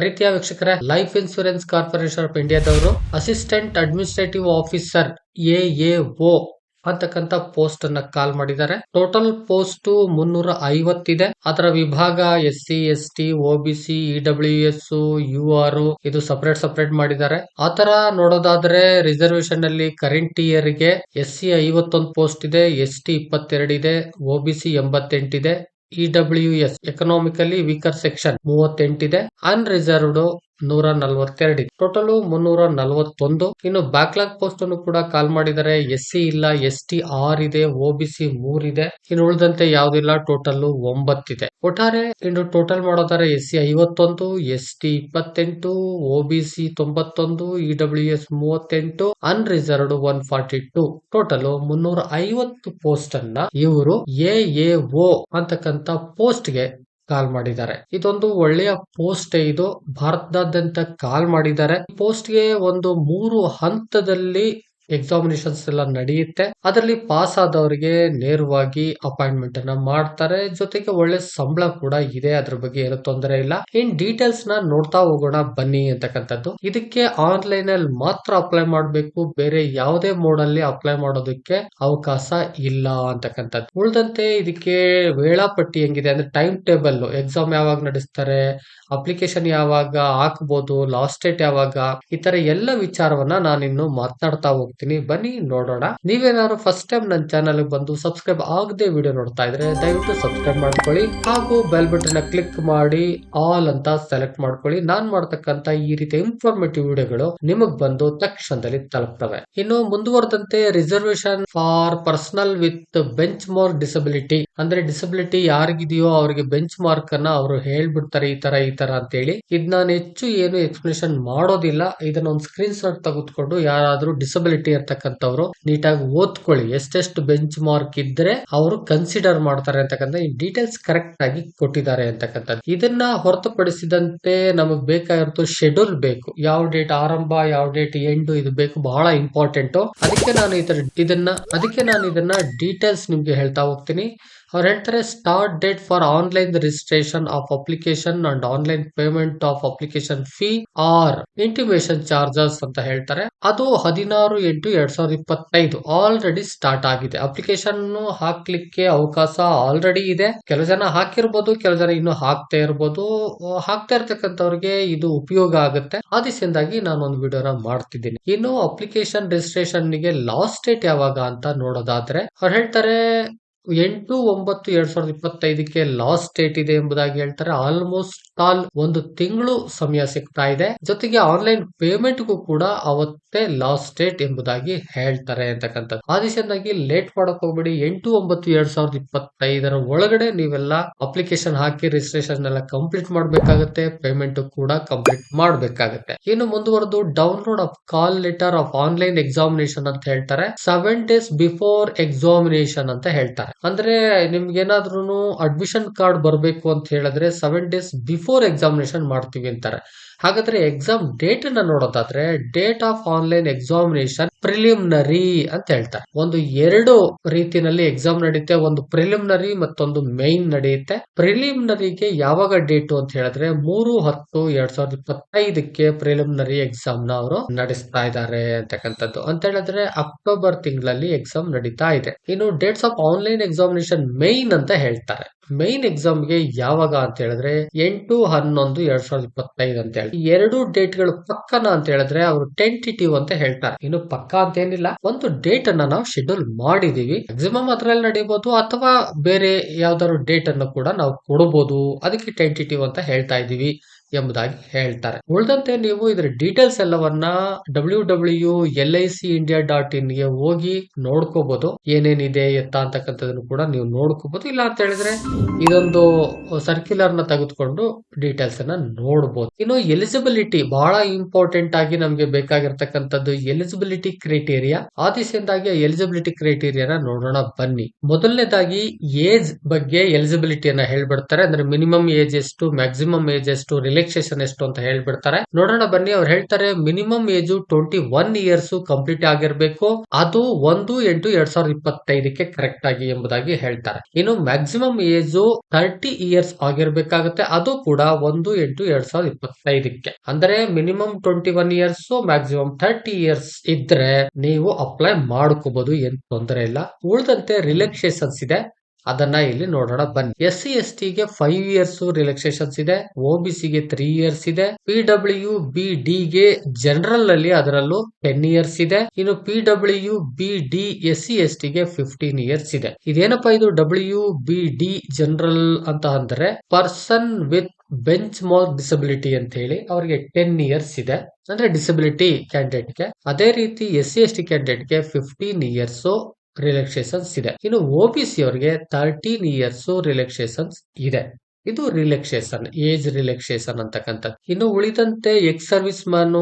ಪ್ರೀತಿಯ ವೀಕ್ಷಕರ life insurance corporation of ಇಂಡಿಯಾದವರು assistant administrative officer A A O ಅಂತಕ್ಕಂತ post ಅನ್ನ ಕಾಲ್ ಮಾಡಿದ್ದಾರೆ. ಟೋಟಲ್ ಪೋಸ್ಟ್ ಮುನ್ನೂರ ಐವತ್ತಿದೆ ಅದರ ವಿಭಾಗ S C S T O B U R ಇದು ಸಪರೇಟ್ ಸಪರೇಟ್ ಮಾಡಿದ್ದಾರೆ. ಆತರ ನೋಡೋದಾದ್ರೆ ರಿಸರ್ವೇಶನ್ ಅಲ್ಲಿ ಕರೆಂಟ್ ಇಯರ್ಗೆ ಎಸ್ ಸಿ ಐವತ್ತೊಂದು ಪೋಸ್ಟ್ ಇದೆ ಎಸ್ ಟಿ ಇಪ್ಪತ್ತೆರಡು ಇದೆ O B C ಎಂಬತ್ತೆಂಟಿದೆ E W S economically weaker section ಮೂವತ್ತೆಂಟಿದೆ. Unreserved ನೂರ ನಲ್ವತ್ತೆರಡು ಟೋಟಲ್ ಮುನ್ನೂರ ನಲ್ವತ್ತೊಂದು ಇನ್ನು ಬ್ಯಾಕ್ಲಾಗ್ ಪೋಸ್ಟ್ ಅನ್ನು ಕೂಡ ಕಾಲ್ ಮಾಡಿದರೆ ಎಸ್ ಸಿ ಇಲ್ಲ ಎಸ್ ಟಿ ಆರ್ ಇದೆ ಒ ಬಿ ಸಿ ಮೂರ್ ಇದೆ ಇನ್ನು ಉಳಿದಂತೆ ಯಾವ್ದಿಲ್ಲ ಟೋಟಲ್ ಒಂಬತ್ತಿದೆ. ಒಟ್ಟಾರೆ ಇನ್ನು ಟೋಟಲ್ ಮಾಡೋದಾರೆ ಎಸ್ ಸಿ ಐವತ್ತೊಂದು ಎಸ್ ಟಿ ಇಪ್ಪತ್ತೆಂಟು ಒ ಬಿ ಸಿ ತೊಂಬತ್ತೊಂದು ಇ ಡಬ್ಲ್ಯೂ ಎಸ್ ಮೂವತ್ತೆಂಟು, unreserved one forty two. Total ಮುನ್ನೂರ ಐವತ್ತು ಪೋಸ್ಟ್ ಅನ್ನ ಇವರು ಎ ಎ ಓ ಅಂತಕ್ಕಂತ ಪೋಸ್ಟ್ಗೆ ಕಾಲ್ ಮಾಡಿದ್ದಾರೆ. ಇದೊಂದು ಒಳ್ಳೆಯ ಪೋಸ್ಟ್ ಇದು. ಭಾರತದಾದ್ಯಂತ ಕಾಲ್ ಮಾಡಿದ್ದಾರೆ. ಪೋಸ್ಟ್ಗೆ ಒಂದು ಮೂರು ಹಂತದಲ್ಲಿ ಎಕ್ಸಾಮಿನೇಷನ್ಸ್ ಎಲ್ಲ ನಡೆಯುತ್ತೆ. ಅದರಲ್ಲಿ ಪಾಸ್ ಆದವರಿಗೆ ನೇರವಾಗಿ ಅಪಾಯಿಂಟ್ಮೆಂಟ್ ಅನ್ನ ಮಾಡ್ತಾರೆ. ಜೊತೆಗೆ ಒಳ್ಳೆ ಸಂಬಳ ಕೂಡ ಇದೆ ಅದ್ರ ಬಗ್ಗೆ ಏನು ತೊಂದರೆ ಇಲ್ಲ. ಇನ್ ಡೀಟೇಲ್ಸ್ನ ನೋಡ್ತಾ ಹೋಗೋಣ ಬನ್ನಿ ಅಂತಕ್ಕಂಥದ್ದು. ಇದಕ್ಕೆ ಆನ್ಲೈನ್ ಅಲ್ಲಿ ಮಾತ್ರ ಅಪ್ಲೈ ಮಾಡಬೇಕು. ಬೇರೆ ಯಾವುದೇ ಮೋಡ್ ಅಲ್ಲಿ ಅಪ್ಲೈ ಮಾಡೋದಕ್ಕೆ ಅವಕಾಶ ಇಲ್ಲ ಅಂತಕ್ಕಂಥದ್ದು. ಉಳಿದಂತೆ ಇದಕ್ಕೆ ವೇಳಾಪಟ್ಟಿ ಹೆಂಗಿದೆ ಅಂದ್ರೆ ಟೈಮ್ ಟೇಬಲ್ ಎಕ್ಸಾಮ್ ಯಾವಾಗ ನಡೆಸ್ತಾರೆ ಅಪ್ಲಿಕೇಶನ್ ಯಾವಾಗ ಹಾಕ್ಬೋದು ಲಾಸ್ಟ್ ಡೇಟ್ ಯಾವಾಗ, ಈ ತರ ಎಲ್ಲ ವಿಚಾರವನ್ನ ನಾನಿನ್ನು ಮಾತನಾಡ್ತಾ ಹೋಗ್ತೀನಿ. ಬನ್ನಿ, ನೋಡೋಣ. ನೀವೇನಾದ್ರು ಫಸ್ಟ್ ಟೈಮ್ ನನ್ನ ಚಾನಲ್ ಬಂದು ಸಬ್ಸ್ಕ್ರೈಬ್ ಆಗದೆ ವಿಡಿಯೋ ನೋಡ್ತಾ ಇದ್ರೆ ದಯವಿಟ್ಟು ಸಬ್ಸ್ಕ್ರೈಬ್ ಮಾಡ್ಕೊಳ್ಳಿ. ಹಾಗೂ ಬೆಲ್ ಬಟನ್ ಕ್ಲಿಕ್ ಮಾಡಿ ಆಲ್ ಅಂತ ಸೆಲೆಕ್ಟ್ ಮಾಡ್ಕೊಳ್ಳಿ. ನಾನ್ ಮಾಡ್ತಕ್ಕಂತ ಈ ರೀತಿ ಇನ್ಫಾರ್ಮೇಟಿವ್ ವಿಡಿಯೋಗಳು ನಿಮಗ್ ಬಂದು ತಕ್ಷಣದಲ್ಲಿ ತಲುಪ್ತವೆ. ಇನ್ನು ಮುಂದುವರೆದಂತೆ reservation for personal with benchmark disability ಅಂದ್ರೆ ಡಿಸಬಿಲಿಟಿ ಯಾರಿಗಿದೆಯೋ ಅವರಿಗೆ ಬೆಂಚ್ ಮಾರ್ಕ್ ಅನ್ನ ಅವರು ಹೇಳ್ಬಿಡ್ತಾರೆ ಈ ತರ ಈ ತರ ಅಂತ ಹೇಳಿ ಇದ್ ನಾನು ಹೆಚ್ಚು ಏನು ಎಕ್ಸ್ಪ್ಲೇಷನ್ ಮಾಡೋದಿಲ್ಲ. ಇದನ್ನ ಒಂದು ಸ್ಕ್ರೀನ್ ಶಾಟ್ ತೆಗೆದುಕೊಂಡು ಯಾರಾದ್ರೂ ಡಿಸಬಿಲಿಟಿ ಇರ್ತಕ್ಕಂಥವ್ರು ನೀಟಾಗಿ ಓದ್ಕೊಳ್ಳಿ. ಎಷ್ಟೆಷ್ಟು ಬೆಂಚ್ ಮಾರ್ಕ್ ಇದ್ರೆ ಅವರು ಕನ್ಸಿಡರ್ ಮಾಡ್ತಾರೆ ಅಂತಕ್ಕಂಥ ಈ ಡೀಟೇಲ್ಸ್ ಕರೆಕ್ಟ್ ಆಗಿ ಕೊಟ್ಟಿದ್ದಾರೆ ಅಂತಕ್ಕಂಥದ್ದು. ಇದನ್ನ ಹೊರತುಪಡಿಸಿದಂತೆ ನಮಗ್ ಬೇಕಾಗಿರೋದು ಶೆಡ್ಯೂಲ್ ಬೇಕು. ಯಾವ ಡೇಟ್ ಆರಂಭ, ಯಾವ ಡೇಟ್ ಎಂಡ್ ಇದು ಬೇಕು, ಬಹಳ ಇಂಪಾರ್ಟೆಂಟ್ ಅದಕ್ಕೆ ನಾನು ಇದನ್ನ ಅದಕ್ಕೆ ನಾನು ಇದನ್ನ ಡೀಟೇಲ್ಸ್ ನಿಮ್ಗೆ ಹೇಳ್ತಾ ಹೋಗ್ತೀನಿ. ಅವ್ರು ಹೇಳ್ತಾರೆ start date for online registration of application and online payment of application fee or intimation charges ಅಂತ ಹೇಳ್ತಾರೆ. ಅದು ಹದಿನಾರು ಎಂಟು ಎರಡ್ ಸಾವಿರದ ಇಪ್ಪತ್ತೈದು ಆಲ್ರೆಡಿ ಸ್ಟಾರ್ಟ್ ಆಗಿದೆ. ಅಪ್ಲಿಕೇಶನ್ ಹಾಕ್ಲಿಕ್ಕೆ ಅವಕಾಶ ಆಲ್ರೆಡಿ ಇದೆ. ಕೆಲವು ಜನ ಹಾಕಿರ್ಬೋದು, ಕೆಲವು ಜನ ಇನ್ನು ಹಾಕ್ತಾ ಇರ್ಬೋದು. ಹಾಕ್ತಾ ಇರ್ತಕ್ಕಂಥವ್ರಿಗೆ ಇದು ಉಪಯೋಗ ಆಗುತ್ತೆ. ಆ ದಿಸೆಯಿಂದಾಗಿ ನಾನು ಒಂದು ವಿಡಿಯೋನ ಮಾಡ್ತಿದ್ದೀನಿ. ಇನ್ನು ಅಪ್ಲಿಕೇಶನ್ ರಿಜಿಸ್ಟ್ರೇಷನ್ಗೆ ಲಾಸ್ಟ್ ಡೇಟ್ ಯಾವಾಗ ಅಂತ ನೋಡೋದಾದ್ರೆ, ಅವ್ರು ಹೇಳ್ತಾರೆ ಎಂಟು ಒಂಬತ್ತು ಎರಡ್ ಸಾವಿರದ ಇಪ್ಪತ್ತೈದಕ್ಕೆ ಲಾಸ್ಟ್ ಡೇಟ್ ಇದೆ ಎಂಬುದಾಗಿ ಹೇಳ್ತಾರೆ. ಆಲ್ಮೋಸ್ಟ್ ಆಲ್ ಒಂದು ತಿಂಗಳು ಸಮಯ ಸಿಗ್ತಾ ಇದೆ. ಜೊತೆಗೆ ಆನ್ಲೈನ್ ಪೇಮೆಂಟ್ಗೂ ಕೂಡ ಅವತ್ತೇ ಲಾಸ್ಟ್ ಡೇಟ್ ಎಂಬುದಾಗಿ ಹೇಳ್ತಾರೆ ಅಂತಕ್ಕಂಥದ್ದು. ಆ ಲೇಟ್ ಮಾಡಕ್ ಹೋಗ್ಬೇಡಿ. ಎಂಟು ಒಂಬತ್ತು ಎರಡ್ ಸಾವಿರದ ಇಪ್ಪತ್ತೈದರ ಒಳಗಡೆ ನೀವೆಲ್ಲ ಅಪ್ಲಿಕೇಶನ್ ಹಾಕಿ ರಿಜಿಸ್ಟ್ರೇಷನ್ ಎಲ್ಲ ಕಂಪ್ಲೀಟ್ ಮಾಡ್ಬೇಕಾಗತ್ತೆ. ಪೇಮೆಂಟ್ ಕೂಡ ಕಂಪ್ಲೀಟ್ ಮಾಡ್ಬೇಕಾಗತ್ತೆ. ಇನ್ನು ಮುಂದುವರೆದು download of call letter of online examination ಅಂತ ಹೇಳ್ತಾರೆ. ಸೆವೆನ್ ಡೇಸ್ ಬಿಫೋರ್ ಎಕ್ಸಾಮಿನೇಷನ್ ಅಂತ ಹೇಳ್ತಾರೆ. ಅಂದ್ರೆ ನಿಮ್ಗೆ ಏನಾದ್ರೂ ಅಡ್ಮಿಷನ್ ಕಾರ್ಡ್ ಬರಬೇಕು ಅಂತ ಹೇಳಿದ್ರೆ ಸೆವೆನ್ ಡೇಸ್ ಬಿಫೋರ್ ಎಕ್ಸಾಮಿನೇಷನ್ ಮಾಡ್ತೀವಿ ಅಂತಾರೆ. ಹಾಗಾದ್ರೆ ಎಕ್ಸಾಮ್ ಡೇಟ್ ನೋಡೋದಾದ್ರೆ date of online examination preliminary ಅಂತ ಹೇಳ್ತಾರೆ. ಒಂದು ಎರಡು ರೀತಿನಲ್ಲಿ ಎಕ್ಸಾಮ್ ನಡೆಯುತ್ತೆ ಒಂದು ಪ್ರಿಲಿಮಿನರಿ ಮತ್ತೊಂದು ಮೈನ್ ನಡೆಯುತ್ತೆ ಪ್ರಿಲಿಮಿನರಿಗೆ ಯಾವಾಗ ಡೇಟು ಅಂತ ಹೇಳಿದ್ರೆ ಮೂರು ಹತ್ತು ಎರಡ್ ಸಾವಿರದ ಇಪ್ಪತ್ತೈದಕ್ಕೆ ಪ್ರಿಲಿಮಿನರಿ ಎಕ್ಸಾಮ್ನ ಅವರು ನಡೆಸ್ತಾ ಇದ್ದಾರೆ ಅಂತಕ್ಕಂಥದ್ದು. ಅಂತ ಹೇಳಿದ್ರೆ ಅಕ್ಟೋಬರ್ ತಿಂಗಳಲ್ಲಿ ಎಕ್ಸಾಮ್ ನಡೀತಾ ಇದೆ. ಇನ್ನು dates of online examination main ಅಂತ ಹೇಳ್ತಾರೆ. ಮೈನ್ ಎಕ್ಸಾಮ್ಗೆ ಯಾವಾಗ ಅಂತ ಹೇಳಿದ್ರೆ ಎಂಟು, ಹನ್ನೊಂದು, ಎರಡ್ ಸಾವಿರದ ಇಪ್ಪತ್ತೈದು ಅಂತ ಹೇಳಿ ಎರಡು ಡೇಟ್ಗಳು ಪಕ್ಕನ ಅಂತ ಹೇಳಿದ್ರೆ ಅವರು ಟೆಂಟಿಟಿವ್ ಅಂತ ಹೇಳ್ತಾರೆ. ಇನ್ನು ಪಕ್ಕ ಅಂತ ಏನಿಲ್ಲ. ಒಂದು ಡೇಟ್ ಅನ್ನ ನಾವು ಶೆಡ್ಯೂಲ್ ಮಾಡಿದೀವಿ. ಮ್ಯಾಕ್ಸಿಮಮ್ ಅದ್ರಲ್ಲಿ ನಡೀಬಹುದು ಅಥವಾ ಬೇರೆ ಯಾವ್ದಾದ್ರು ಡೇಟ್ ಅನ್ನು ಕೂಡ ನಾವು ಕೊಡಬಹುದು ಅದಕ್ಕೆ ಟೆಂಟಿಟಿವ್ ಅಂತ ಹೇಳ್ತಾ ಇದೀವಿ. ಎಂಬುದಾಗಿ ಹೇಳ್ತಾರೆ. ಉಳಿದಂತೆ ನೀವು ಇದರ ಡೀಟೇಲ್ಸ್ ಎಲ್ಲವನ್ನ W W L I C India dot ಇನ್ಗೆ ಹೋಗಿ ನೋಡ್ಕೋಬಹುದು ಏನೇನಿದೆ, ಎತ್ತ ಅಂತಕ್ಕಂಥದನ್ನು ಕೂಡ ನೀವು ನೋಡ್ಕೋಬಹುದು ಇಲ್ಲ ಅಂತ ಹೇಳಿದ್ರೆ ಇದೊಂದು ಸರ್ಕ್ಯುಲರ್ನ ತೆಗೆದುಕೊಂಡು ಡೀಟೇಲ್ಸ್ ಅನ್ನ ನೋಡಬಹುದು ಇನ್ನು ಎಲಿಜಿಬಿಲಿಟಿ ಬಹಳ ಇಂಪಾರ್ಟೆಂಟ್ ಆಗಿ ನಮಗೆ ಬೇಕಾಗಿರ್ತಕ್ಕಂಥದ್ದು ಎಲಿಜಿಬಿಲಿಟಿ ಕ್ರೈಟೀರಿಯಾ ಆ ದಿಸೆಯಿಂದಾಗಿ ಎಲಿಜಿಬಿಲಿಟಿ ಕ್ರೈಟೀರಿಯಾನ ನೋಡೋಣ, ಬನ್ನಿ. ಮೊದಲನೇದಾಗಿ ಏಜ್ ಬಗ್ಗೆ ಎಲಿಜಿಬಿಲಿಟಿಯನ್ನ ಹೇಳ್ಬಿಡ್ತಾರೆ. ಅಂದ್ರೆ ಮಿನಿಮಮ್ ಏಜ್ ಎಷ್ಟು ಮ್ಯಾಕ್ಸಿಮಮ್ ಏಜ್ ಎಷ್ಟು ರಿಲೇಟಿವ್ ರಿಲ್ಯಾಕ್ಸೇಷನ್ ಎಷ್ಟು ಅಂತ ಹೇಳ್ಬಿಡ್ತಾರೆ. ನೋಡೋಣ ಬನ್ನಿ, ಅವ್ರು ಹೇಳ್ತಾರೆ minimum age twenty one years complete ಆಗಿರ್ಬೇಕು. ಅದು ಒಂದು ಎಂಟು ಎರಡ್ ಸಾವಿರದ ಇಪ್ಪತ್ತೈದಕ್ಕೆ ಕರೆಕ್ಟ್ ಆಗಿ ಎಂಬುದಾಗಿ ಹೇಳ್ತಾರೆ. ಇನ್ನು ಮ್ಯಾಕ್ಸಿಮಮ್ ಏಜ್ ತರ್ಟಿ ಇಯರ್ಸ್ ಆಗಿರ್ಬೇಕಾಗುತ್ತೆ. ಅದು ಕೂಡ ಒಂದು ಎಂಟು ಎರಡ್ ಸಾವಿರದ ಇಪ್ಪತ್ತೈದಕ್ಕೆ. ಅಂದ್ರೆ minimum twenty one years maximum thirty years ಇದ್ರೆ ನೀವು ಅಪ್ಲೈ ಮಾಡ್ಕೋಬಹುದು ಏನ್ ತೊಂದರೆ ಇಲ್ಲ. ಉಳಿದಂತೆ ರಿಲ್ಯಾಕ್ಸೇಷನ್ಸ್ ಇದೆ. ಅದನ್ನ ಇಲ್ಲಿ ನೋಡೋಣ. ಬನ್ನಿ. ಎಸ್ ಸಿ ಎಸ್ ಟಿಗೆ ಫೈವ್ ಇಯರ್ಸ್ ರಿಲ್ಯಾಕ್ಸೇಷನ್ಸ್ ಇದೆ. ಒ ಬಿ ಗೆ ತ್ರೀ ಇಯರ್ಸ್ ಇದೆ. ಪಿ ಡಬ್ಲ್ಯೂ ಬಿ ಡಿ ಗೆ ಜನರಲ್ ಅಲ್ಲಿ ಅದರಲ್ಲೂ ಟೆನ್ ಇಯರ್ಸ್ ಇದೆ. ಇನ್ನು P W B D S C S ಟಿಗೆ ಫಿಫ್ಟೀನ್ ಇಯರ್ಸ್ ಇದೆ. ಇದೇನಪ್ಪ ಇದು ಡಬ್ಲ್ಯೂ ಬಿ ಡಿ ಜನರಲ್ ಅಂತ ಅಂದ್ರೆ person with benchmark disability ಅಂತ ಹೇಳಿ ಅವರಿಗೆ ಟೆನ್ ಇಯರ್ಸ್ ಇದೆ. ಅಂದ್ರೆ ಡಿಸಬಿಲಿಟಿ ಕ್ಯಾಂಡಿಡೇಟ್ಗೆ. ಅದೇ ರೀತಿ ಎಸ್ ಸಿ ಎಸ್ ಟಿ ಕ್ಯಾಂಡಿಡೇಟ್ಗೆ ಫಿಫ್ಟೀನ್ ಇಯರ್ಸ್ ರಿಲ್ಯಾಕ್ಸೇಷನ್ಸ್ ಇದೆ. ಇನ್ನು ಒ ಬಿ ಸಿ ಅವರಿಗೆ ತರ್ಟೀನ್ ಇಯರ್ಸ್ ರಿಲ್ಯಾಕ್ಸೇಷನ್ಸ್ ಇದೆ. ಇದು ರಿಲ್ಯಾಕ್ಸೇಷನ್ ಏಜ್ ರಿಲ್ಯಾಕ್ಸೇಷನ್ ಅಂತಕ್ಕಂಥದ್ದು. ಇನ್ನು ಉಳಿದಂತೆ ex service man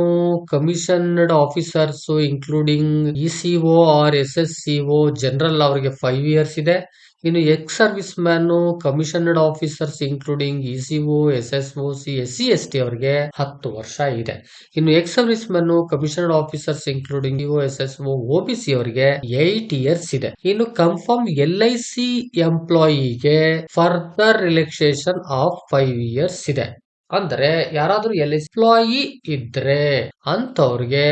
commissioned officers including E C O R S S CO general ಅವರಿಗೆ ಫೈವ್ ಇಯರ್ಸ್ ಇದೆ. ಇನ್ನು ex service man commissioned officers including E CO S S O C S C S T ಅವರಿಗೆ ಹತ್ತು ವರ್ಷ ಇದೆ. ಇನ್ನು ex service man commissioned officers including EO S S O B C ಅವರಿಗೆ eight years ಇದೆ. ಇನ್ನು confirm L I C ಎಂಪ್ಲಾಯಿಗೆ further relaxation of five years ಇದೆ. ಅಂದ್ರೆ ಯಾರಾದ್ರೂ ಎಲ್ ಎಂಪ್ಲಾಯಿ ಇದ್ರೆ ಅಂತವ್ರಿಗೆ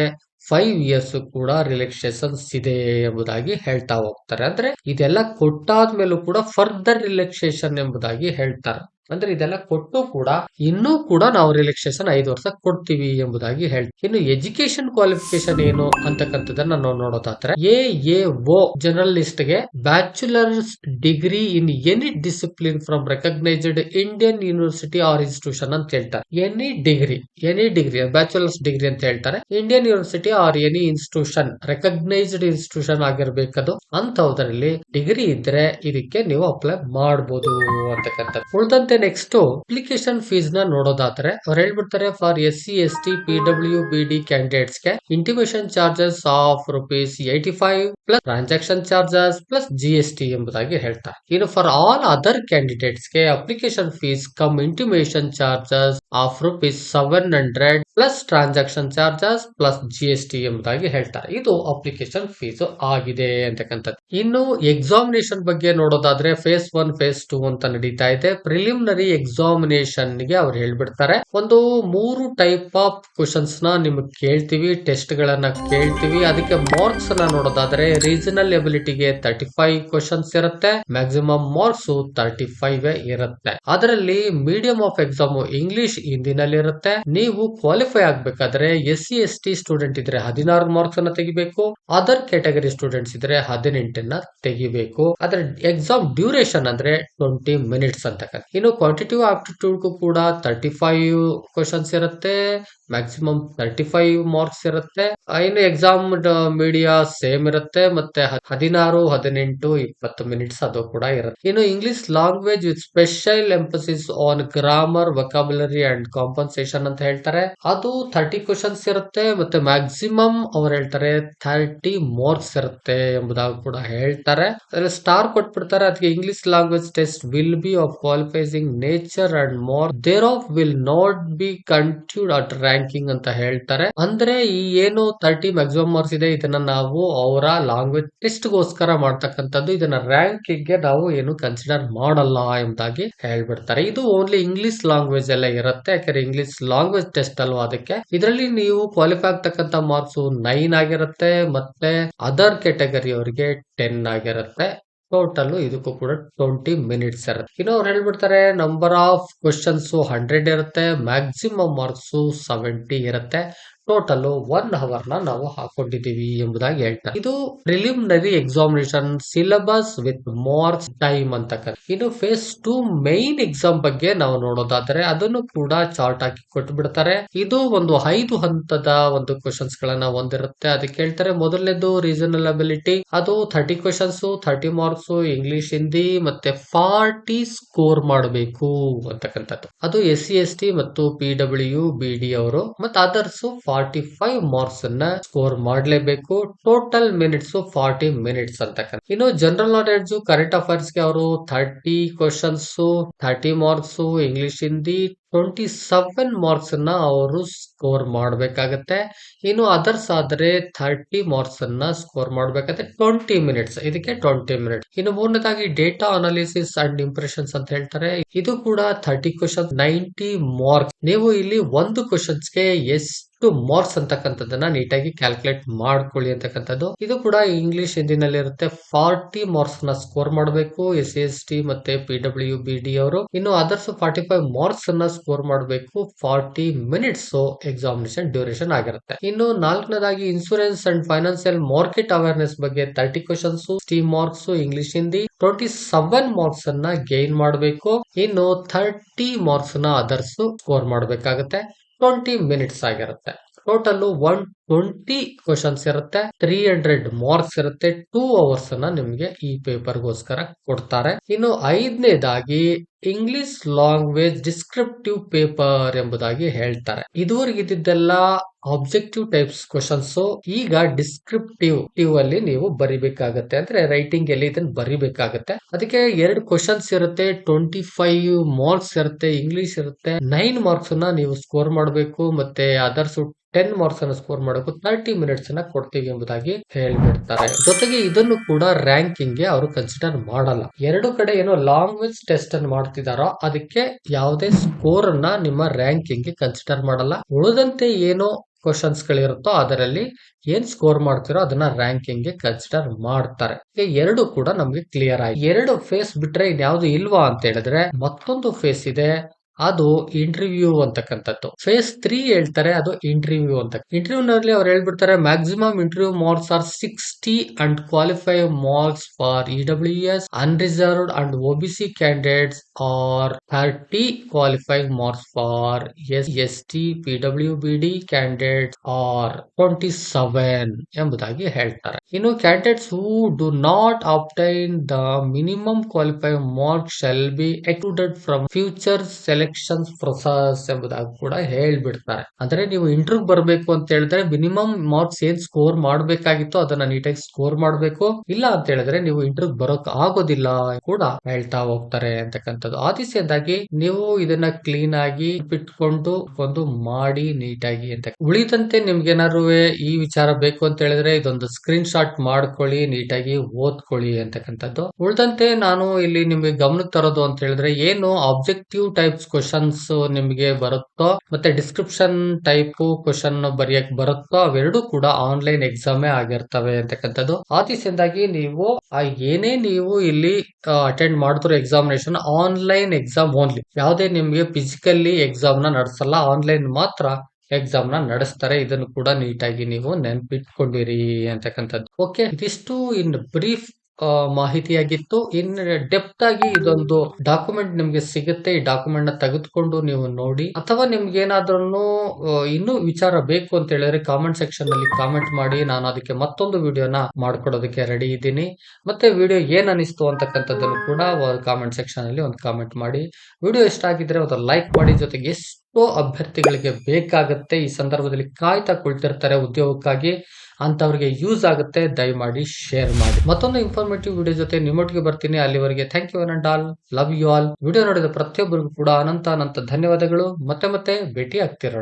ಫೈವ್ ಇಯರ್ಸ್ ಕೂಡ ರಿಲ್ಯಾಕ್ಸೇಷನ್ಸ್ ಇದೆ ಎಂಬುದಾಗಿ ಹೇಳ್ತಾ ಹೋಗ್ತಾರೆ. ಅಂದ್ರೆ ಇದೆಲ್ಲ ಕೊಟ್ಟಾದ್ಮೇಲೂ ಕೂಡ ಫರ್ದರ್ ರಿಲ್ಯಾಕ್ಸೇಷನ್ ಎಂಬುದಾಗಿ ಹೇಳ್ತಾರೆ. ಅಂದ್ರೆ ಇದೆಲ್ಲ ಕೊಟ್ಟು ಕೂಡ ಇನ್ನೂ ಕೂಡ ನಾವು ರಿಲ್ಯಾಕ್ಸೇಷನ್ ಐದು ವರ್ಷ ಕೊಡ್ತೀವಿ ಎಂಬುದಾಗಿ ಹೇಳ್ತೀವಿ. ಇನ್ನು ಎಜುಕೇಶನ್ ಕ್ವಾಲಿಫಿಕೇಶನ್ ಏನು ಅಂತಕ್ಕಂಥದ್ದನ್ನ ನಾವು ನೋಡೋದಾದ್ರೆ A A O ಜರ್ನಲಿಸ್ಟ್ಗೆ bachelor's degree in any discipline from recognised Indian university or institution ಅಂತ ಹೇಳ್ತಾರೆ. Any degree any degree bachelor's degree ಅಂತ ಹೇಳ್ತಾರೆ. Indian university or any institution recognised institution ಆಗಿರ್ಬೇಕದು. ಅಂತ ಡಿಗ್ರಿ ಇದ್ರೆ ಇದಕ್ಕೆ ನೀವು ಅಪ್ಲೈ ಮಾಡಬಹುದು ಅಂತಕ್ಕಂಥದ್ದು. ಉಳಿದಂತೆ ನೆಕ್ಸ್ಟ್ ಅಪ್ಲಿಕೇಶನ್ ಫೀಸ್ನ ನೋಡೋದಾದ್ರೆ ಅವ್ರು ಹೇಳ್ಬಿಡ್ತಾರೆ for S C S T P W B D ಕ್ಯಾಂಡಿಡೇಟ್ಸ್ಗೆ intimation charges of rupees eighty five plus transaction charges plus G S T ಎಂಬುದಾಗಿ ಹೇಳ್ತಾರೆ ಇನ್ನು for all other ಕ್ಯಾಂಡಿಡೇಟ್ಸ್ಗೆ application fees cum intimation charges of rupees seven hundred plus transaction charges plus G S T ಎಂಬುದಾಗಿ ಹೇಳ್ತಾರೆ ಇದು application fees ಆಗಿದೆ ಅಂತಕ್ಕಂಥದ್ದು. ಇನ್ನು examination ಬಗ್ಗೆ ನೋಡೋದಾದ್ರೆ ಫೇಸ್ ಒನ್ ಫೇಸ್ ಟೂ ಅಂತ ನಡೀತಾ ಇದೆ. ಪ್ರಿಲಿಮಿನರಿ ಎಕ್ಸಾಮಿನೇಷನ್ಗೆ ಅವ್ರು ಹೇಳ್ಬಿಡ್ತಾರೆ. ಒಂದು ಮೂರು ಟೈಪ್ ಆಫ್ ಕ್ವಶನ್ಸ್ನ ನಿಮಗೆ ಕೇಳ್ತೀವಿ ಟೆಸ್ಟ್ ಗಳನ್ನ ಕೇಳ್ತೀವಿ. ಅದಕ್ಕೆ ಮಾರ್ಕ್ಸ್ನ ನೋಡೋದಾದ್ರೆ ರೀಜನಲ್ ಎಬಿಲಿಟಿಗೆ ತರ್ಟಿ ಫೈವ್ ಕ್ವಶನ್ಸ್ ಇರುತ್ತೆ ಮ್ಯಾಕ್ಸಿಮಮ್ ಮಾರ್ಕ್ಸ್ ತರ್ಟಿ ಫೈವ್ ಇರುತ್ತೆ. ಅದರಲ್ಲಿ ಮೀಡಿಯಂ ಆಫ್ ಎಕ್ಸಾಮ್ ಇಂಗ್ಲಿಷ್ ಹಿಂದಿನಲ್ಲಿ ಇರುತ್ತೆ. ನೀವು ಕ್ವಾಲಿಫೈ ಆಗ್ಬೇಕಾದ್ರೆ S C S T student ಇದ್ರೆ ಹದಿನಾರು ಮಾರ್ಕ್ಸ್ ಅನ್ನ ತೆಗಿಬೇಕು ಅದರ್ ಕ್ಯಾಟಗರಿ ಸ್ಟೂಡೆಂಟ್ಸ್ ಇದ್ರೆ ಹದಿನೆಂಟನ್ನ ತೆಗಿಬೇಕು. ಅದರ ಎಕ್ಸಾಮ್ ಡ್ಯೂರೇಷನ್ ಅಂದ್ರೆ ಟ್ವೆಂಟಿ ಮಿನಿಟ್ಸ್ ಅಂತ ಇನ್ನು ಕ್ವಾಂಟಿಟಿವ್ ಆಪ್ಟಿಟ್ಯೂಡ್ ಕೂಡ ತರ್ಟಿ ಫೈವ್ ಕ್ವಶನ್ಸ್ ಇರುತ್ತೆ. ಮ್ಯಾಕ್ಸಿಮಮ್ ತರ್ಟಿ ಫೈವ್ ಮಾರ್ಕ್ಸ್ ಇರುತ್ತೆ ಇನ್ನು ಎಕ್ಸಾಮ್ ಮೀಡಿಯಾ ಸೇಮ್ ಇರುತ್ತೆ. ಮತ್ತೆ ಹದಿನಾರು, ಹದಿನೆಂಟು, ಇಪ್ಪತ್ತು ಮಿನಿಟ್ಸ್ ಅದು ಕೂಡ ಇರುತ್ತೆ. ಇನ್ನು English language with special emphasis on grammar vocabulary and comprehension ಅಂತ ಹೇಳ್ತಾರೆ. ಅದು ಥರ್ಟಿ ಕ್ವಶನ್ಸ್ ಇರುತ್ತೆ. ಮತ್ತೆ ಮ್ಯಾಕ್ಸಿಮಮ್ ಅವ್ರು ಹೇಳ್ತಾರೆ ಥರ್ಟಿ ಮಾರ್ಕ್ಸ್ ಇರುತ್ತೆ ಎಂಬುದಾಗಿ ಕೂಡ ಹೇಳ್ತಾರೆ. ಸ್ಟಾರ್ ಕೊಟ್ಬಿಡ್ತಾರೆ. ಅದಕ್ಕೆ English language test will be of qualifying nature and more thereof will not be counted at ranking ಅಂತ ಹೇಳ್ತಾರೆ. ಅಂದ್ರೆ ಈ ಏನು ತರ್ಟಿ ಮ್ಯಾಕ್ಸಿಮಮ್ ಮಾರ್ಕ್ಸ್ ಇದೆ, ಇದನ್ನ ನಾವು ಅವರ ಲಾಂಗ್ವೇಜ್ ಟೆಸ್ಟ್ ಗೋಸ್ಕರ ಮಾಡ್ತಕ್ಕಂಥದ್ದು, ಇದನ್ನ ರ್ಯಾಂಕಿಂಗ್ಗೆ ನಾವು ಏನು ಕನ್ಸಿಡರ್ ಮಾಡಲ್ಲ ಎಂಬುದಾಗಿ ಹೇಳ್ಬಿಡ್ತಾರೆ. ಇದು ಓನ್ಲಿ ಇಂಗ್ಲಿಷ್ ಲಾಂಗ್ವೇಜ್ ಎಲ್ಲ ಇರುತ್ತೆ. ಯಾಕಂದ್ರೆ ಇಂಗ್ಲಿಷ್ ಲಾಂಗ್ವೇಜ್ ಟೆಸ್ಟ್ ಅಲ್ವಾ ಅದಕ್ಕೆ? ಇದರಲ್ಲಿ ನೀವು ಕ್ವಾಲಿಫೈ ಆಗ್ತಕ್ಕಂತ ಮಾರ್ಕ್ಸ್ ನೈನ್ ಆಗಿರುತ್ತೆ, ಮತ್ತೆ ಅದರ್ ಕ್ಯಾಟಗರಿ ಅವರಿಗೆ ಟೆನ್ ಆಗಿರುತ್ತೆ. ಟೋಟಲ್ ಇದಕ್ಕೂ ಕೂಡ ಟ್ವೆಂಟಿ ಮಿನಿಟ್ಸ್ ಇರುತ್ತೆ. ಇನ್ನು ಅವ್ರು ಹೇಳ್ಬಿಡ್ತಾರೆ ನಂಬರ್ ಆಫ್ ಕ್ವಶನ್ಸ್ ಹಂಡ್ರೆಡ್ ಇರುತ್ತೆ ಮ್ಯಾಕ್ಸಿಮಮ್ ಮಾರ್ಕ್ಸ್ ಸೆವೆಂಟಿ ಇರುತ್ತೆ. ಟೋಟಲ್ ಒನ್ ಅವರ್ನ ನಾವು ಹಾಕೊಂಡಿದ್ದೀವಿ ಎಂಬುದಾಗಿ ಹೇಳ್ತಾರೆ. ಇದು preliminary examination syllabus with marks time ಅಂತ ಇನ್ನು ಫೇಸ್ ಟು ಮೈನ್ ಎಕ್ಸಾಮ್ ಬಗ್ಗೆ ನಾವು ನೋಡೋದಾದ್ರೆ ಅದನ್ನು ಕೂಡ ಚಾರ್ಟ್ ಹಾಕಿ ಕೊಟ್ಬಿಡ್ತಾರೆ. ಇದು ಒಂದು ಐದು ಹಂತದ ಒಂದು ಕ್ವಶನ್ಸ್ ಗಳನ್ನ ಹೊಂದಿರುತ್ತೆ. ಅದಕ್ಕೆ ಹೇಳ್ತಾರೆ ಮೊದಲನೇದು ರೀಸನಲ್ ಅಬಿಲಿಟಿ ಅದು thirty questions thirty marks English Hindi ಮತ್ತೆ ಫಾರ್ಟಿ ಸ್ಕೋರ್ ಮಾಡಬೇಕು ಅಂತಕ್ಕಂಥದ್ದು. ಅದು ಎಸ್ ಸಿ ಎಸ್ ಟಿ ಮತ್ತು ಪಿ ಡಬ್ಲ್ಯೂ ಬಿ ಡಿ ಅವರು, ಮತ್ತೆ ಅದರ್ಸ್ ಫಾರ್ಟಿ ಫೈವ್ ಮಾರ್ಕ್ಸ್ ಅನ್ನ ಸ್ಕೋರ್ ಮಾಡಲೇಬೇಕು. ಟೋಟಲ್ ಮಿನಿಟ್ಸ್ ಫಾರ್ಟಿ ಮಿನಿಟ್ಸ್ ಅಂತ ಇನ್ನು ಜನರಲ್ ನಾಲೆಡ್ಜ್ ಕರೆಂಟ್ ಅಫೇರ್ಸ್ಗೆ ಅವರು thirty questions thirty marks English Hindi twenty seven marks ಅನ್ನ ಅವರು ಸ್ಕೋರ್ ಮಾಡಬೇಕಾಗತ್ತೆ. ಇನ್ನು ಅದರ್ಸ್ ಆದ್ರೆ ಥರ್ಟಿ ಮಾರ್ಕ್ಸ್ ಅನ್ನ ಸ್ಕೋರ್ ಮಾಡಬೇಕಾಗತ್ತೆ. ಟ್ವೆಂಟಿ ಮಿನಿಟ್ಸ್ ಇದಕ್ಕೆ ಟ್ವೆಂಟಿ ಮಿನಿಟ್ ಇನ್ನು ಮೂರನೇದಾಗಿ ಡೇಟಾ ಅನಾಲಿಸಿಸ್ ಅಂಡ್ ಇಂಪ್ರೆಷನ್ಸ್ ಅಂತ ಹೇಳ್ತಾರೆ. ಇದು ಕೂಡ ಥರ್ಟಿ ಕ್ವಶನ್ ನೈಂಟಿ ಮಾರ್ಕ್ಸ್ ನೀವು ಇಲ್ಲಿ ಒಂದು ಕ್ವಶನ್ಸ್ಗೆ ಎಷ್ಟು ಮಾರ್ಕ್ಸ್ ಅಂತಕ್ಕಂಥದ್ದನ್ನ ನೀಟಾಗಿ ಕ್ಯಾಲ್ಕುಲೇಟ್ ಮಾಡ್ಕೊಳ್ಳಿ ಅಂತಕ್ಕಂಥದ್ದು. ಇದು ಕೂಡ ಇಂಗ್ಲಿಷ್ ಹಿಂದಿನಲ್ಲಿ ಇರುತ್ತೆ ಫಾರ್ಟಿ ಮಾರ್ಕ್ಸ್ನ ಸ್ಕೋರ್ ಮಾಡಬೇಕು. ಎಸ್ ಸಿ ಎಸ್ ಟಿ ಮತ್ತೆ ಪಿ ಡಬ್ಲ್ಯೂ ಬಿ ಡಿ ಅವರು. ಇನ್ನು ಅದರ್ಸ್ ಫಾರ್ಟಿ ಫೈವ್ ಮಾರ್ಕ್ಸ್ ಅನ್ನ ಸ್ಕೋರ್ ಮಾಡಬೇಕು ಫಾರ್ಟಿ ಮಿನಿಟ್ಸ್ ಎಕ್ಸಾಮಿನೇಷನ್ ಡ್ಯೂರೇಷನ್ ಆಗಿರುತ್ತೆ. ಇನ್ನು ನಾಲ್ಕನೇದಾಗಿ insurance and financial market awareness ಬಗ್ಗೆ thirty questions T marks English Hindi twenty seven marks ಅನ್ನ ಗೈನ್ ಮಾಡಬೇಕು. ಇನ್ನು ಥರ್ಟಿ ಮಾರ್ಕ್ಸ್ನ ಅದರ್ಸ್ ಸ್ಕೋರ್ ಮಾಡಬೇಕಾಗುತ್ತೆ. ಟ್ವೆಂಟಿ ಮಿನಿಟ್ಸ್ ಆಗಿರುತ್ತೆ. ಟೋಟಲ್ ಒನ್ ಟ್ವೆಂಟಿ ಕ್ವಶನ್ಸ್ ಇರುತ್ತೆ ತ್ರೀ ಹಂಡ್ರೆಡ್ ಮಾರ್ಕ್ಸ್ ಇರುತ್ತೆ ಟೂ ಅವರ್ಸ್ ಅನ್ನ ನಿಮ್ಗೆ ಈ ಪೇಪರ್ಗೋಸ್ಕರ ಕೊಡ್ತಾರೆ. ಇನ್ನು ಐದನೇದಾಗಿ ಇಂಗ್ಲಿಷ್ ಲ್ಯಾಂಗ್ವೇಜ್ ಡಿಸ್ಕ್ರಿಪ್ಟಿವ್ ಪೇಪರ್ ಎಂಬುದಾಗಿ ಹೇಳ್ತಾರೆ. ಇದುವರೆಗೆ ಇದ್ದಿದ್ದೆಲ್ಲ ಆಬ್ಜೆಕ್ಟಿವ್ ಟೈಪ್ಸ್ ಕ್ವಶನ್ಸ್ ಈಗ ಡಿಸ್ಕ್ರಿಪ್ಟಿವ್ ಟಿವ್ ಅಲ್ಲಿ ನೀವು ಬರಿಬೇಕಾಗತ್ತೆ. ಅಂದ್ರೆ ರೈಟಿಂಗ್ ಅಲ್ಲಿ ಇದನ್ನ ಬರಿಬೇಕಾಗತ್ತೆ. ಅದಕ್ಕೆ ಎರಡು ಕ್ವಶನ್ಸ್ ಇರುತ್ತೆ ಟ್ವೆಂಟಿ ಫೈವ್ ಮಾರ್ಕ್ಸ್ ಇರುತ್ತೆ ಇಂಗ್ಲಿಷ್ ಇರುತ್ತೆ ನೈನ್ ಮಾರ್ಕ್ಸ್ ಅನ್ನ ನೀವು ಸ್ಕೋರ್ ಮಾಡಬೇಕು. ಮತ್ತೆ ಅದರ್ಸ್ ಟೆನ್ ಮಾರ್ಕ್ಸ್ ಅನ್ನು ಸ್ಕೋರ್ ಮಾಡಬೇಕು ತರ್ಟಿ ಮಿನಿಟ್ಸ್ ಅನ್ನ ಕೊಡ್ತೀವಿ ಎಂಬುದಾಗಿ ಹೇಳ್ಬಿಡ್ತಾರೆ. ಜೊತೆಗೆ ಇದನ್ನು ಕೂಡ ರ್ಯಾಂಕಿಂಗ್ಗೆ ಅವರು ಕನ್ಸಿಡರ್ ಮಾಡಲ್ಲ. ಎರಡು ಕಡೆ ಏನೋ ಲಾಂಗ್ವೇಜ್ ಟೆಸ್ಟ್ ಅನ್ನು ಮಾಡ್ತಿದಾರೋ ಅದಕ್ಕೆ ಯಾವುದೇ ಸ್ಕೋರ್ ಅನ್ನ ನಿಮ್ಮ ರ್ಯಾಂಕಿಂಗ್ಗೆ ಕನ್ಸಿಡರ್ ಮಾಡಲ್ಲ. ಉಳಿದಂತೆ ಏನೋ ಕ್ವಶನ್ಸ್ ಗಳಿರುತ್ತೋ ಅದರಲ್ಲಿ ಏನ್ ಸ್ಕೋರ್ ಮಾಡ್ತಿರೋ ಅದನ್ನ ರ್ಯಾಂಕಿಂಗ್ಗೆ ಕನ್ಸಿಡರ್ ಮಾಡ್ತಾರೆ. ಎರಡು ಕೂಡ ನಮ್ಗೆ ಕ್ಲಿಯರ್ ಆಯ್ತು. ಎರಡು ಫೇಸ್ ಬಿಟ್ರೆ ಇನ್ಯಾವುದು ಇಲ್ವಾ ಅಂತ ಹೇಳಿದ್ರೆ ಮತ್ತೊಂದು ಫೇಸ್ ಇದೆ. ಅದು ಇಂಟರ್ವ್ಯೂ ಅಂತಕ್ಕಂಥದ್ದು. ಫೇಸ್ ತ್ರೀ ಹೇಳ್ತಾರೆ ಅದು ಇಂಟರ್ವ್ಯೂ ಅಂತ. ಇಂಟರ್ವ್ಯೂ ನಲ್ಲಿ ಅವ್ರು ಹೇಳ್ಬಿಡ್ತಾರೆ maximum interview marks are sixty and qualify marks for E W unreserved and O B C candidates are thirty qualifying marks for S S T P W B D candidates are twenty seven ಎಂಬುದಾಗಿ ಹೇಳ್ತಾರೆ. ಇನ್ನು candidates who do not obtain the minimum qualify marks shall be excluded from future selection process ಎಂಬುದಾಗಿ ಕೂಡ ಹೇಳ್ಬಿಡ್ತಾರೆ. ಅಂದ್ರೆ ನೀವು interview ಬರಬೇಕು ಅಂತ ಹೇಳಿದ್ರೆ ಮಿನಿಮಮ್ ಮಾರ್ಕ್ಸ್ ಏನ್ ಸ್ಕೋರ್ ಮಾಡಬೇಕಾಗಿತ್ತು ಅದನ್ನ ನೀಟಾಗಿ ಸ್ಕೋರ್ ಮಾಡಬೇಕು. ಇಲ್ಲ ಅಂತ ಹೇಳಿದ್ರೆ ನೀವು ಇಂಟರ್ವ್ಯೂ ಬರೋಕ್ ಆಗೋದಿಲ್ಲ ಕೂಡ ಹೇಳ್ತಾ ಹೋಗ್ತಾರೆ ಅಂತಕ್ಕಂಥದ್ದು. ಆದಿಸಿಯದಾಗಿ ನೀವು ಇದನ್ನ ಕ್ಲೀನ್ ಆಗಿ ಬಿಟ್ಕೊಂಡು ಒಂದು ಮಾಡಿ ನೀಟಾಗಿ ಅಂತ. ಉಳಿದಂತೆ ನಿಮ್ಗೆ ಏನಾದ್ರು ಈ ವಿಚಾರ ಬೇಕು ಅಂತ ಹೇಳಿದ್ರೆ ಇದೊಂದು ಸ್ಕ್ರೀನ್ ಶಾಟ್ ಮಾಡ್ಕೊಳ್ಳಿ ನೀಟಾಗಿ ಓದ್ಕೊಳ್ಳಿ ಅಂತಕ್ಕಂಥದ್ದು. ಉಳಿದಂತೆ ನಾನು ಇಲ್ಲಿ ನಿಮ್ಗೆ ಗಮನಕ್ಕೆ ತರೋದು ಅಂತ ಹೇಳಿದ್ರೆ ಏನು ಆಬ್ಜೆಕ್ಟಿವ್ ಟೈಪ್ಸ್ ಕ್ವಶನ್ಸ್ ನಿಮ್ಗೆ ಬರುತ್ತೋ, ಮತ್ತೆ ಡಿಸ್ಕ್ರಿಪ್ಷನ್ ಟೈಪ್ ಕ್ವಶನ್ ಬರೆಯಕ್ ಬರುತ್ತೋ, ಅವೆರಡು ಕೂಡ ಆನ್ಲೈನ್ ಎಕ್ಸಾಮೇ ಆಗಿರ್ತವೆ ಅಂತಕ್ಕಂಥದ್ದು. ಆದಿಸೆಂದಾಗಿ ನೀವು ಏನೇ ನೀವು ಇಲ್ಲಿ ಅಟೆಂಡ್ ಮಾಡಿದ್ರು ಎಕ್ಸಾಮಿನೇಷನ್ ಆನ್ಲೈನ್ ಎಕ್ಸಾಮ್ ಓನ್ಲಿ ಯಾವುದೇ ನಿಮ್ಗೆ ಫಿಸಿಕಲಿ ಎಕ್ಸಾಮ್ನ ನಡೆಸಲ್ಲ ಆನ್ಲೈನ್ ಮಾತ್ರ ಎಕ್ಸಾಮ್ನ ನಡೆಸ್ತಾರೆ. ಇದನ್ನು ಕೂಡ ನೀಟಾಗಿ ನೀವು ನೆನ್ಪಿಟ್ಕೊಂಡಿರಿ ಅಂತಕ್ಕಂಥದ್ದು. ಓಕೆ ಇದಿಷ್ಟು ಇನ್ ಬ್ರೀಫ್ ಮಾಹಿತಿಯಾಗಿತ್ತು. ಇನ್ ಡೆಪ್ತ್ ಆಗಿ ಇದೊಂದು ಡಾಕ್ಯುಮೆಂಟ್ ನಿಮ್ಗೆ ಸಿಗುತ್ತೆ. ಈ ಡಾಕ್ಯುಮೆಂಟ್ನ ತೆಗೆದುಕೊಂಡು ನೀವು ನೋಡಿ. ಅಥವಾ ನಿಮ್ಗೆ ಏನಾದ್ರೂ ಇನ್ನೂ ವಿಚಾರ ಬೇಕು ಅಂತ ಹೇಳಿದ್ರೆ ಕಾಮೆಂಟ್ ಸೆಕ್ಷನ್ ಅಲ್ಲಿ ಕಾಮೆಂಟ್ ಮಾಡಿ. ನಾನು ಅದಕ್ಕೆ ಮತ್ತೊಂದು ವಿಡಿಯೋನ ಮಾಡ್ಕೊಡೋದಕ್ಕೆ ರೆಡಿ ಇದ್ದೀನಿ. ಮತ್ತೆ ವಿಡಿಯೋ ಏನ್ ಅನಿಸ್ತು ಅಂತಕ್ಕಂಥದ್ದನ್ನು ಕೂಡ ಕಾಮೆಂಟ್ ಸೆಕ್ಷನ್ ಅಲ್ಲಿ ಒಂದು ಕಾಮೆಂಟ್ ಮಾಡಿ. ವಿಡಿಯೋ ಇಷ್ಟ ಆಗಿದ್ರೆ ಒಂದು ಲೈಕ್ ಮಾಡಿ. ಜೊತೆಗೆ ಅಭ್ಯರ್ಥಿಗಳಿಗೆ ಬೇಕಾಗುತ್ತೆ ಈ ಸಂದರ್ಭದಲ್ಲಿ ಕಾಯ್ತಾ ಕುಳಿತಿರ್ತಾರೆ ಉದ್ಯೋಗಕ್ಕಾಗಿ ಅಂತವ್ರಿಗೆ ಯೂಸ್ ಆಗುತ್ತೆ, ದಯಮಾಡಿ ಶೇರ್ ಮಾಡಿ. ಮತ್ತೊಂದು ಇನ್ಫಾರ್ಮೇಟಿವ್ ವಿಡಿಯೋ ಜೊತೆ ನಿಮ್ಮೊಟ್ಟಿಗೆ ಬರ್ತೀನಿ. ಅಲ್ಲಿವರೆಗೆ thank you and all love you all video ನೋಡಿದ ಪ್ರತಿಯೊಬ್ಬರಿಗೂ ಕೂಡ ಅನಂತ ಅನಂತ ಧನ್ಯವಾದಗಳು. ಮತ್ತೆ ಮತ್ತೆ ಭೇಟಿ ಆಗ್ತಿರೋಣ